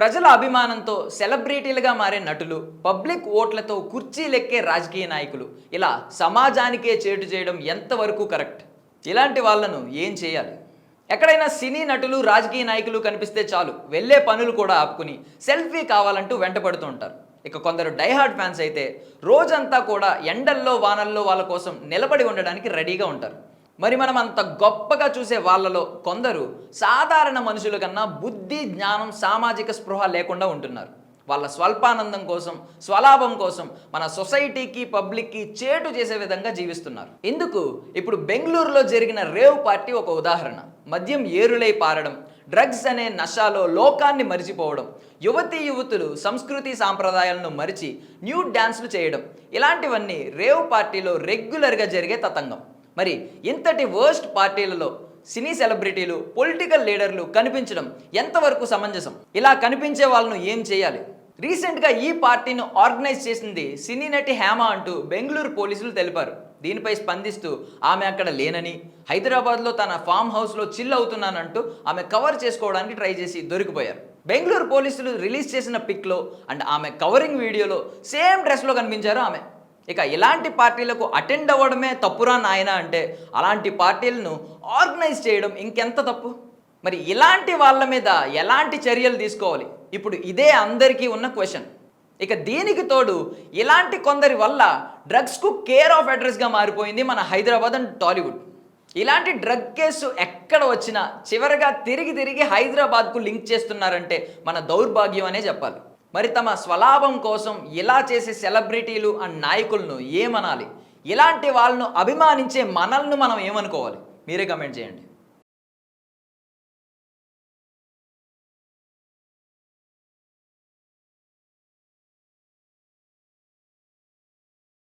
ప్రజల అభిమానంతో సెలబ్రిటీలుగా మారే నటులు పబ్లిక్ ఓట్లతో కుర్చీలెక్కే రాజకీయ నాయకులు. ఇలా సమాజానికే చేటు చేయడం ఎంతవరకు కరెక్ట్? ఇలాంటి వాళ్ళను ఏం చేయాలి? ఎక్కడైనా సినీ నటులు రాజకీయ నాయకులు కనిపిస్తే చాలు వెళ్ళే పనులు కూడా ఆపుకుని సెల్ఫీ కావాలంటూ వెంటపడుతూ ఉంటారు. ఇక కొందరు డైహార్డ్ ఫ్యాన్స్ అయితే రోజంతా కూడా ఎండల్లో వానల్లో వాళ్ళ కోసం నిలబడి ఉండడానికి రెడీగా ఉంటారు. మరి మనం అంత గొప్పగా చూసే వాళ్ళలో కొందరు సాధారణ మనుషుల కన్నా బుద్ధి జ్ఞానం సామాజిక స్పృహ లేకుండా ఉంటున్నారు. వాళ్ళ స్వల్పానందం కోసం స్వలాభం కోసం మన సొసైటీకి పబ్లిక్కి చేటు చేసే విధంగా జీవిస్తున్నారు. ఎందుకు ఇప్పుడు బెంగళూరులో జరిగిన రేవ్ పార్టీ ఒక ఉదాహరణ. మద్యం ఏరులై పారడం డ్రగ్స్ అనే నషాలో లోకాన్ని మరిచిపోవడం యువతి యువతులు సంస్కృతి సాంప్రదాయాలను మరిచి న్యూ డ్యాన్స్లు చేయడం ఇలాంటివన్నీ రేవ్ పార్టీలో రెగ్యులర్గా జరిగే తతంగం. మరి ఇంతటి వర్స్ట్ పార్టీలలో సినీ సెలబ్రిటీలు పొలిటికల్ లీడర్లు కనిపించడం ఎంతవరకు సమంజసం? ఇలా కనిపించే వాళ్ళను ఏం చేయాలి? రీసెంట్గా ఈ పార్టీని ఆర్గనైజ్ చేసింది సినీ నటి హేమ అంటూ బెంగళూరు పోలీసులు తెలిపారు. దీనిపై స్పందిస్తూ ఆమె అక్కడ లేనని హైదరాబాద్లో తన ఫామ్ హౌస్లో చిల్ అవుతున్నానంటూ ఆమె కవర్ చేసుకోవడానికి ట్రై చేసి దొరికిపోయారు. బెంగళూరు పోలీసులు రిలీజ్ చేసిన పిక్లో అండ్ ఆమె కవరింగ్ వీడియోలో సేమ్ డ్రెస్లో కనిపించారు ఆమె. ఇక ఇలాంటి పార్టీలకు అటెండ్ అవ్వడమే తప్పురా నాయన అంటే అలాంటి పార్టీలను ఆర్గనైజ్ చేయడం ఇంకెంత తప్పు? మరి ఇలాంటి వాళ్ళ మీద ఎలాంటి చర్యలు తీసుకోవాలి? ఇప్పుడు ఇదే అందరికీ ఉన్న క్వశ్చన్ ఇక దీనికి తోడు ఇలాంటి కొందరి వల్ల డ్రగ్స్కు కేర్ ఆఫ్ అడ్రస్గా మారిపోయింది మన హైదరాబాద్ అండ్ టాలీవుడ్. ఇలాంటి డ్రగ్ కేసు ఎక్కడ వచ్చినా చివరగా తిరిగి తిరిగి హైదరాబాద్కు లింక్ చేస్తున్నారంటే మన దౌర్భాగ్యం అనే చెప్పాలి. మరి తమ స్వలాభం కోసం ఇలా చేసే సెలబ్రిటీలు అండ్ నాయకులను ఏమనాలి? ఇలాంటి వాళ్ళను అభిమానించే మనల్ని మనం ఏమనుకోవాలి? మీరే కమెంట్ చేయండి.